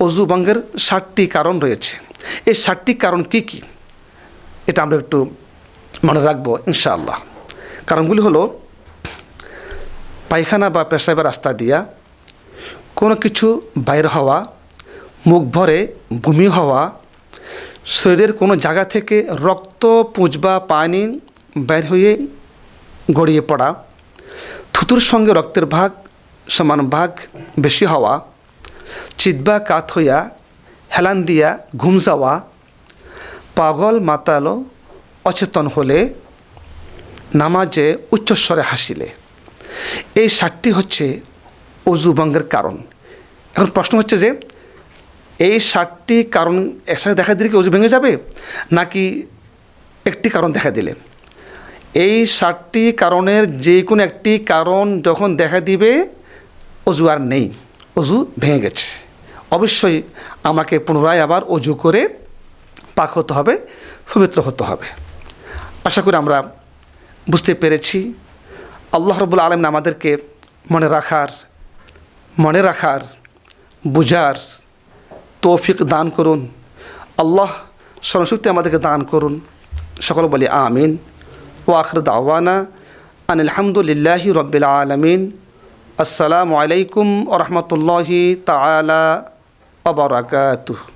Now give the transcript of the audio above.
অজু ভঙ্গের ষাটটি কারণ রয়েছে। এই ষাটটি কারণ কি কি? এটা আমরা একটু মনে রাখব, ইনশাআল্লাহ। কারণগুলি হলো, পায়খানা বা পেশাবের রাস্তা দিয়া কোনো কিছু বাইর হওয়া, মুখ ভরে বমি হওয়া, শরীরের কোনো জায়গা থেকে রক্ত, পুঁজ বা পানি বের হয়ে গড়িয়ে পড়া, থুতুর সঙ্গে রক্তের ভাগ, সমান ভাগ বেশি হওয়া চিৎবা কাত হইয়া হেলান দিয়া ঘুম যাওয়া পাগল মাতালো অচেতন হলে নামাজে উচ্চস্বরে হাসিলে। এই ষাটটি হচ্ছে অজু ভঙ্গের কারণ। এখন প্রশ্ন হচ্ছে যে, এই ষাটটি কারণ একসাথে দেখা দিলে কি অজু ভেঙে যাবে? নাকি একটি কারণ দেখা দিলে? এই ষাটটি কারণের যে কোনো একটি কারণ যখন দেখা দিবে, অজু আর নেই। অজু ভেঙে গেছে। অবশ্যই আমাকে পুনরায় আবার অজু করে পাক হতে হবে, পবিত্র হতে হবে। আশা করি আমরা বুঝতে পেরেছি। আল্লাহ রবুল আলমিন আমাদেরকে মনে রাখার মনে রাখার, বুঝার তৌফিক দান করুন। আল্লাহ সরস্বতী আমাদেরকে দান করুন। সকল বলি আমিন। ও আখর দাওয়ানা আন আলহামদুলিল্লাহি রব্বিল আলমিন। আসসালামু আলাইকুম ওরহমতুল্লাহি তালা আবরাকাতুহ